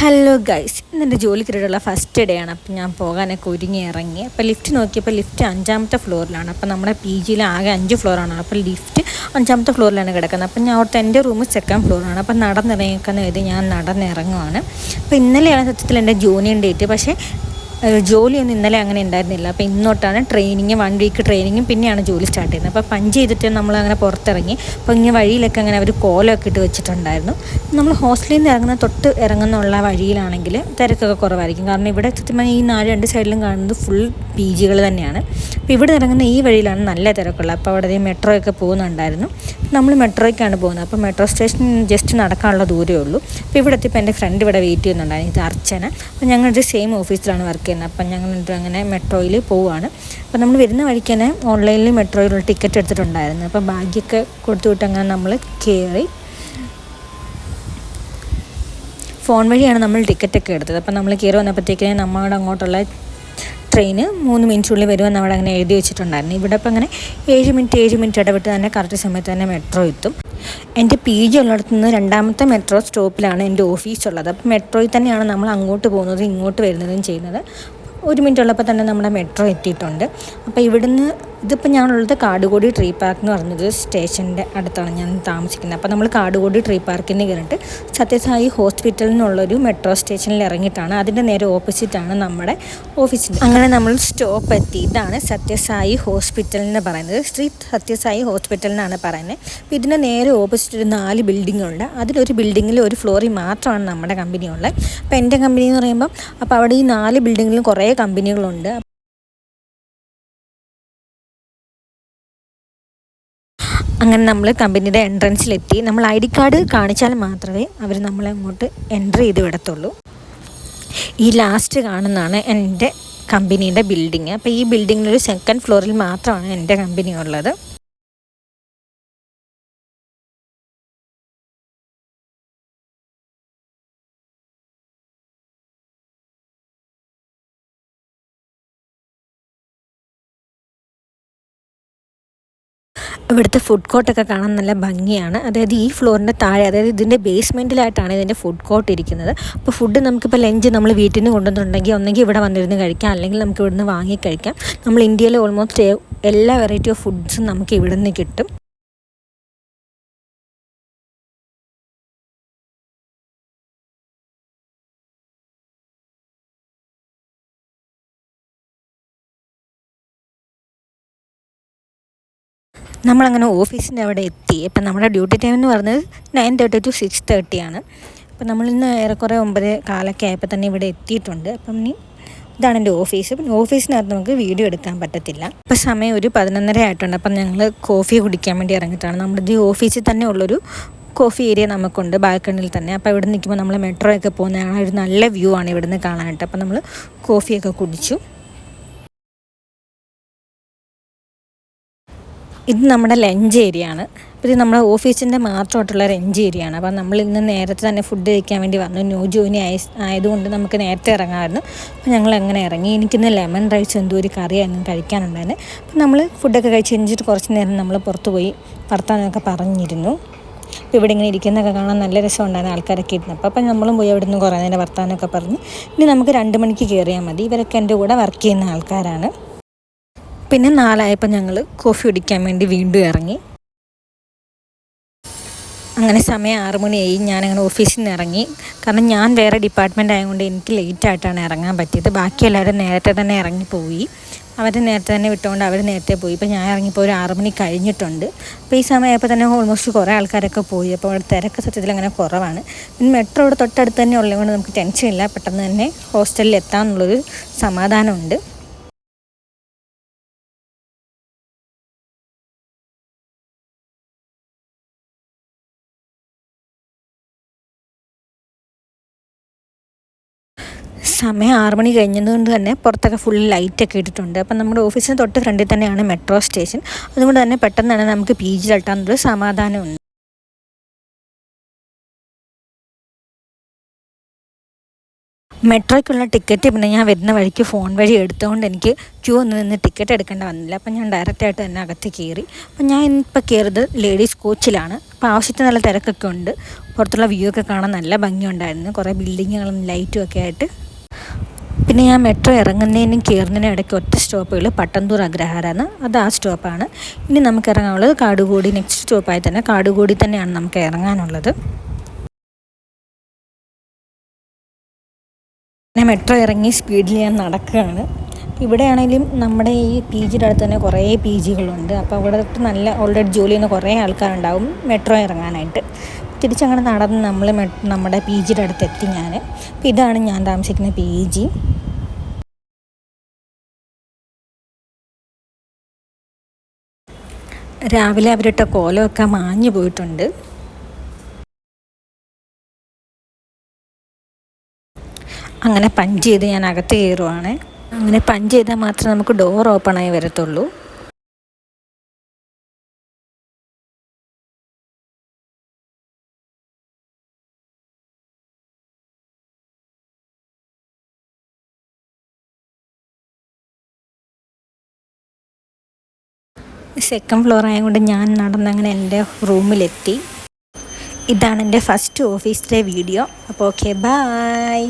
Hello guys ഇന്നെന്റെ കയറിയുള്ള first day ആണ്. അപ്പം ഞാൻ പോകാനൊക്കെ ഒരുങ്ങി ഇറങ്ങി. അപ്പോൾ ലിഫ്റ്റ് നോക്കിയപ്പോൾ ലിഫ്റ്റ് അഞ്ചാമത്തെ ഫ്ലോറിലാണ് അപ്പോൾ നമ്മുടെ പി ജിയിൽ ആകെ അഞ്ച് ഫ്ലോറാണ് അപ്പോൾ ലിഫ്റ്റ് അഞ്ചാമത്തെ ഫ്ലോറിലാണ് കിടക്കുന്നത്. അപ്പം ഞാൻ അവിടുത്തെ എന്റെ റൂം സെക്കൻഡ് ഫ്ലോറാണ് അപ്പം നടന്നിറങ്ങിക്കുന്ന ഇത് ഞാൻ നടന്നിറങ്ങുവാണ്. അപ്പോൾ ഇന്നലെയാണ് സത്യത്തിൽ എന്റെ ജൂനിയൻ ഡേറ്റ് പക്ഷേ ജോലിയൊന്നും ഇന്നലെ അങ്ങനെ ഉണ്ടായിരുന്നില്ല. അപ്പോൾ ഇന്നോട്ടാണ് ട്രെയിനിങ് വൺ വീക്ക് ട്രെയിനിങ്ങും പിന്നെയാണ് ജോലി സ്റ്റാർട്ട് ചെയ്യുന്നത്. അപ്പോൾ പഞ്ച് ചെയ്തിട്ട് നമ്മൾ അങ്ങനെ പുറത്തിറങ്ങി. അപ്പോൾ ഇങ്ങനെ വഴിയിലൊക്കെ അങ്ങനെ അവർ കോലമൊക്കെ ഇട്ട് വെച്ചിട്ടുണ്ടായിരുന്നു. നമ്മൾ ഹോസ്റ്റലിൽ നിന്ന് ഇറങ്ങുന്ന തൊട്ട് ഇറങ്ങുന്നുള്ള വഴിയിലാണെങ്കിൽ തിരക്കൊക്കെ കുറവായിരിക്കും. കാരണം ഇവിടെ സത്യമായി ഈ നാല് രണ്ട് സൈഡിലും കാണുന്നത് ഫുൾ പി ജികൾ തന്നെയാണ്. അപ്പോൾ ഇവിടെ ഇറങ്ങുന്ന ഈ വഴിയിലാണ് നല്ല തിരക്കുള്ളത്. അപ്പോൾ അവിടെ മെട്രോ ഒക്കെ പോകുന്നുണ്ടായിരുന്നു. നമ്മൾ മെട്രോയ്ക്കാണ് പോകുന്നത്. അപ്പോൾ മെട്രോ സ്റ്റേഷൻ ജസ്റ്റ് നടക്കാനുള്ള ദൂരമേ ഉള്ളൂ. അപ്പോൾ ഇവിടെ എത്തിയപ്പോൾ എന്റെ ഫ്രണ്ട് ഇവിടെ വെയിറ്റ് ചെയ്യുന്നുണ്ടായിരുന്നു. ഇത് അർച്ചന. അപ്പോൾ ഞങ്ങളുടെ സെയിം ഓഫീസിലാണ് വർക്ക് ചെയ്യുന്നത് അപ്പം ഞങ്ങൾ അങ്ങനെ മെട്രോയിൽ പോവുകയാണ് അപ്പം നമ്മൾ വരുന്ന വഴിക്ക് തന്നെ ഓൺലൈനിൽ മെട്രോയിലുള്ള ടിക്കറ്റ് എടുത്തിട്ടുണ്ടായിരുന്നു. അപ്പോൾ ബാഗൊക്കെ കൊടുത്തു വിട്ട് അങ്ങനെ നമ്മൾ കയറി. ഫോൺ വഴിയാണ് നമ്മൾ ടിക്കറ്റൊക്കെ എടുത്തത്. അപ്പം നമ്മൾ കയറി വന്നപ്പോഴത്തേക്കിനെ നമ്മുടെ അങ്ങോട്ടുള്ള ട്രെയിന് മൂന്ന് മിനിറ്റിനുള്ളിൽ വരുമെന്ന് അവിടെ അങ്ങനെ എഴുതി വെച്ചിട്ടുണ്ടായിരുന്നു. ഇവിടെ ഇപ്പം അങ്ങനെ ഏഴ് മിനിറ്റ് ഏഴ് മിനിറ്റ് ഇടവിട്ട് തന്നെ കറക്റ്റ് സമയത്ത് തന്നെ മെട്രോ എത്തും. എന്റെ പി ജി ഉള്ളിടത്തു നിന്ന് രണ്ടാമത്തെ മെട്രോ സ്റ്റോപ്പിലാണ് എന്റെ ഓഫീസ് ഉള്ളത്. അപ്പം മെട്രോയിൽ തന്നെയാണ് നമ്മൾ അങ്ങോട്ട് പോകുന്നതും ഇങ്ങോട്ട് വരുന്നതും ചെയ്യുന്നത്. ഒരു മിനിറ്റ് ഉള്ളപ്പോൾ തന്നെ നമ്മുടെ മെട്രോ എത്തിയിട്ടുണ്ട്. അപ്പോൾ ഇവിടുന്ന് ഇതിപ്പോൾ ഞാനുള്ളത് കാടുകോടി ട്രീ പാർക്ക് എന്ന് പറഞ്ഞത് സ്റ്റേഷന്റെ അടുത്താണ് ഞാൻ താമസിക്കുന്നത്. അപ്പോൾ നമ്മൾ കാടുകോടി ട്രീ പാർക്കിൽ കയറിയിട്ട് സത്യസായി ഹോസ്പിറ്റലിൽ നിന്നുള്ളൊരു മെട്രോ സ്റ്റേഷനിൽ ഇറങ്ങിയിട്ടാണ്. അതിന്റെ നേരെ ഓപ്പോസിറ്റാണ് നമ്മുടെ ഓഫീസിന്റെ അങ്ങനെ നമ്മൾ സ്റ്റോപ്പ് എത്തി. ഇതാണ് സത്യസായി ഹോസ്പിറ്റൽ എന്ന് പറയുന്നത്. ശ്രീ സത്യസായി ഹോസ്പിറ്റൽ എന്നാണ് പറയുന്നത്. അപ്പോൾ ഇതിന്റെ നേരെ ഓപ്പോസിറ്റ് ഒരു നാല് ബിൽഡിംഗ് ഉണ്ട് അതിലൊരു ബിൽഡിങ്ങിൽ ഒരു ഫ്ലോറിൽ മാത്രമാണ് നമ്മുടെ കമ്പനി ഉള്ളത് അപ്പോൾ എന്റെ കമ്പനി എന്ന് പറയുമ്പം അപ്പോൾ അവിടെ ഈ നാല് ബിൽഡിങ്ങിലും കുറേ കമ്പനികളുണ്ട്. അങ്ങനെ നമ്മൾ കമ്പനിയുടെ എൻട്രൻസിലെത്തി നമ്മൾ ഐ ഡി കാർഡ് കാണിച്ചാൽ മാത്രമേ അവർ നമ്മളെ അങ്ങോട്ട് എൻട്രി ചെയ്ത് വിടത്തുള്ളൂ. ഈ ലാസ്റ്റ് കാണുന്നതാണ് എന്റെ കമ്പനിയുടെ ബിൽഡിങ് അപ്പോൾ ഈ ബിൽഡിങ്ങിലൊരു സെക്കൻഡ് ഫ്ലോറിൽ മാത്രമാണ് എന്റെ കമ്പനി ഉള്ളത്. ഇവിടുത്തെ ഫുഡ് കോർട്ടൊക്കെ കാണാൻ നല്ല ഭംഗിയാണ്. അതായത് ഈ ഫ്ലോറിന്റെ താഴെ അതായത് ഇതിന്റെ ബേസ്മെന്റിലായിട്ടാണ് ഇതിന്റെ ഫുഡ് കോർട്ട് ഇരിക്കുന്നത്. അപ്പോൾ ഫുഡ് നമുക്കിപ്പോൾ ലഞ്ച് നമ്മൾ വീട്ടിൽ നിന്ന് കൊണ്ടുവന്നിട്ടുണ്ടെങ്കിൽ ഒന്നെങ്കിൽ ഇവിടെ വന്നിരുന്ന് കഴിക്കാം. അല്ലെങ്കിൽ നമുക്ക് ഇവിടുന്ന് വാങ്ങി കഴിക്കാം. നമ്മൾ ഇന്ത്യയിലെ ഓൾമോസ്റ്റ് എല്ലാ വെറൈറ്റി ഓഫ് ഫുഡ്സും നമുക്ക് ഇവിടുന്ന് കിട്ടും. നമ്മളങ്ങനെ ഓഫീസിന്റെ അവിടെ എത്തി. അപ്പം നമ്മുടെ ഡ്യൂട്ടി ടൈം എന്ന് പറഞ്ഞത് നയൻ തേർട്ടി ടു സിക്സ് തേർട്ടിയാണ് അപ്പം നമ്മളിന്ന് ഏറെക്കുറെ ഒമ്പത് കാലൊക്കെ ആയപ്പോൾ തന്നെ ഇവിടെ എത്തിയിട്ടുണ്ട്. അപ്പം ഇനി ഇതാണ് എന്റെ ഓഫീസ്. പിന്നെ ഓഫീസിനകത്ത് നമുക്ക് വീഡിയോ എടുക്കാൻ പറ്റത്തില്ല. അപ്പോൾ സമയം ഒരു പതിനൊന്നര ആയിട്ടുണ്ട്. അപ്പം ഞങ്ങൾ കോഫി കുടിക്കാൻ വേണ്ടി ഇറങ്ങിയിട്ടാണ്. നമ്മുടെ ഈ ഓഫീസിൽ തന്നെ ഉള്ളൊരു കോഫി ഏരിയ നമുക്കുണ്ട് ബാൽക്കണിൽ തന്നെ. അപ്പോൾ ഇവിടെ നിൽക്കുമ്പോൾ നമ്മൾ മെട്രോയൊക്കെ പോകുന്ന ഒരു നല്ല വ്യൂ ആണ് ഇവിടുന്ന് കാണാനായിട്ട്. അപ്പോൾ നമ്മൾ കോഫിയൊക്കെ കുടിച്ചു. ഇത് നമ്മുടെ ലഞ്ച് ഏരിയ ആണ്. ഇത് നമ്മുടെ ഓഫീസിന്റെ മാത്രമായിട്ടുള്ള ലഞ്ച് ഏരിയ ആണ്. അപ്പം നമ്മൾ ഇന്ന് നേരത്തെ തന്നെ ഫുഡ് കഴിക്കാൻ വേണ്ടി വന്നു. ന്യൂ ജോയിനി ആയ ആയതുകൊണ്ട് നമുക്ക് നേരത്തെ ഇറങ്ങാമായിരുന്നു. അപ്പോൾ ഞങ്ങൾ അങ്ങനെ ഇറങ്ങി. എനിക്കിന്ന് ലെമൺ റൈസ് എന്തോ ഒരു കറിയായിരുന്നു കഴിക്കാനുണ്ടായിരുന്നു. അപ്പം നമ്മൾ ഫുഡൊക്കെ കഴിച്ച് കഴിഞ്ഞിട്ട് കുറച്ച് നേരം നമ്മൾ പുറത്ത് പോയി വർത്താനമൊക്കെ പറഞ്ഞിരുന്നു. അപ്പോൾ ഇവിടെ ഇങ്ങനെ ഇരിക്കുന്നൊക്കെ കാണാൻ നല്ല രസമുണ്ടായിരുന്നു ആൾക്കാരൊക്കെ ഇരുന്നപ്പോൾ. അപ്പം നമ്മളും പോയി അവിടെ നിന്ന് കുറേ നേരം വർത്താനമൊക്കെ പറഞ്ഞ്. ഇനി നമുക്ക് രണ്ട് മണിക്ക് കയറിയാൽ മതി. ഇവരൊക്കെ എന്റെ കൂടെ വർക്ക് ചെയ്യുന്ന ആൾക്കാരാണ്. പിന്നെ നാലായപ്പോൾ ഞങ്ങൾ കോഫി കുടിക്കാൻ വേണ്ടി വീണ്ടും ഇറങ്ങി. അങ്ങനെ സമയം ആറ് മണിയായി. ഞാനങ്ങനെ ഓഫീസിൽ നിന്ന് ഇറങ്ങി. കാരണം ഞാൻ വേറെ ഡിപ്പാർട്ട്മെന്റ് ആയതുകൊണ്ട് എനിക്ക് ലേറ്റായിട്ടാണ് ഇറങ്ങാൻ പറ്റിയത്. ബാക്കി എല്ലാവരും നേരത്തെ തന്നെ ഇറങ്ങിപ്പോയി അവർ നേരത്തെ തന്നെ വിട്ടുകൊണ്ട് അവർ നേരത്തെ പോയി. ഇപ്പോൾ ഞാൻ ഇറങ്ങിപ്പോൾ ഒരു ആറ് മണി കഴിഞ്ഞിട്ടുണ്ട്. അപ്പോൾ ഈ സമയമായപ്പോൾ തന്നെ ഓൾമോസ്റ്റ് കുറേ ആൾക്കാരൊക്കെ പോയി. അപ്പോൾ അവിടെ തിരക്ക് സത്യത്തിൽ അങ്ങനെ കുറവാണ്. പിന്നെ മെട്രോ ഇവിടെ തൊട്ടടുത്ത് തന്നെ ഉള്ളതുകൊണ്ട് നമുക്ക് ടെൻഷൻ ഇല്ല. പെട്ടെന്ന് തന്നെ ഹോസ്റ്റലിൽ എത്താമെന്നുള്ളൊരു സമാധാനമുണ്ട്. സമയം ആറ് മണി കഴിഞ്ഞതുകൊണ്ട് തന്നെ പുറത്തൊക്കെ ഫുൾ ലൈറ്റൊക്കെ ഇട്ടിട്ടുണ്ട്. അപ്പം നമ്മുടെ ഓഫീസിന് തൊട്ട് ഫ്രണ്ടിൽ തന്നെയാണ് മെട്രോ സ്റ്റേഷൻ അതുകൊണ്ട് തന്നെ പെട്ടെന്ന് തന്നെ നമുക്ക് പി ജിയിലെത്താമെന്നൊരു സമാധാനമുണ്ട്. മെട്രോയ്ക്കുള്ള ടിക്കറ്റ് പിന്നെ ഞാൻ വരുന്ന വഴിക്ക് ഫോൺ വഴി എടുത്തുകൊണ്ട് എനിക്ക് ക്യൂ ഒന്ന് നിന്ന് ടിക്കറ്റ് എടുക്കേണ്ട വന്നില്ല. അപ്പം ഞാൻ ഡയറക്റ്റായിട്ട് തന്നെ അകത്ത് കയറി അപ്പം ഞാൻ ഇപ്പോൾ കയറിയത് ലേഡീസ് കോച്ചിലാണ് അപ്പോൾ ആവശ്യത്തിന് നല്ല തിരക്കൊക്കെ ഉണ്ട്. പുറത്തുള്ള വ്യൂ ഒക്കെ കാണാൻ നല്ല ഭംഗിയുണ്ടായിരുന്നു. കുറേ ബിൽഡിങ്ങുകളും ലൈറ്റും ഒക്കെ ആയിട്ട് പിന്നെ ഞാൻ മെട്രോ ഇറങ്ങുന്നതിനും കയറുന്നതിനും ഇടയ്ക്ക് ഒറ്റ സ്റ്റോപ്പുകൾ പട്ടന്തൂർ അഗ്രഹാരാണ് അത് ആ സ്റ്റോപ്പാണ് ഇനി നമുക്ക് ഇറങ്ങാനുള്ളത് കാടുകൂടി നെക്സ്റ്റ് സ്റ്റോപ്പായി തന്നെ കാടുകൂടി തന്നെയാണ് നമുക്ക് ഇറങ്ങാനുള്ളത്. പിന്നെ മെട്രോ ഇറങ്ങി സ്പീഡിൽ ഞാൻ നടക്കുകയാണ്. ഇവിടെയാണെങ്കിലും നമ്മുടെ ഈ പി ജിയുടെ അടുത്ത് തന്നെ കുറേ പി ജികളുണ്ട് അപ്പോൾ അവിടെ നല്ല ഓൾറെഡി ജോലി ചെയ്യുന്ന കുറേ ആൾക്കാരുണ്ടാവും മെട്രോ ഇറങ്ങാനായിട്ട്. തിരിച്ചങ്ങനെ നടന്ന് നമ്മൾ നമ്മുടെ പി ജിയുടെ അടുത്ത് എത്തി ഞാൻ. അപ്പോൾ ഇതാണ് ഞാൻ താമസിക്കുന്ന പി ജി രാവിലെ അവരിട്ട കോലമൊക്കെ മാഞ്ഞു പോയിട്ടുണ്ട്. അങ്ങനെ പഞ്ച് ചെയ്ത് ഞാൻ അകത്ത് കയറുവാണ്. അങ്ങനെ പഞ്ച് ചെയ്താൽ മാത്രമേ നമുക്ക് ഡോർ ഓപ്പണായി വരത്തുള്ളൂ. സെക്കൻഡ് ഫ്ലോർ ആയതുകൊണ്ട് ഞാൻ നടന്നങ്ങനെ എന്റെ റൂമിലെത്തി. ഇതാണ് എന്റെ ഫസ്റ്റ് ഓഫീസിലെ വീഡിയോ അപ്പോൾ ഓക്കെ ബായ്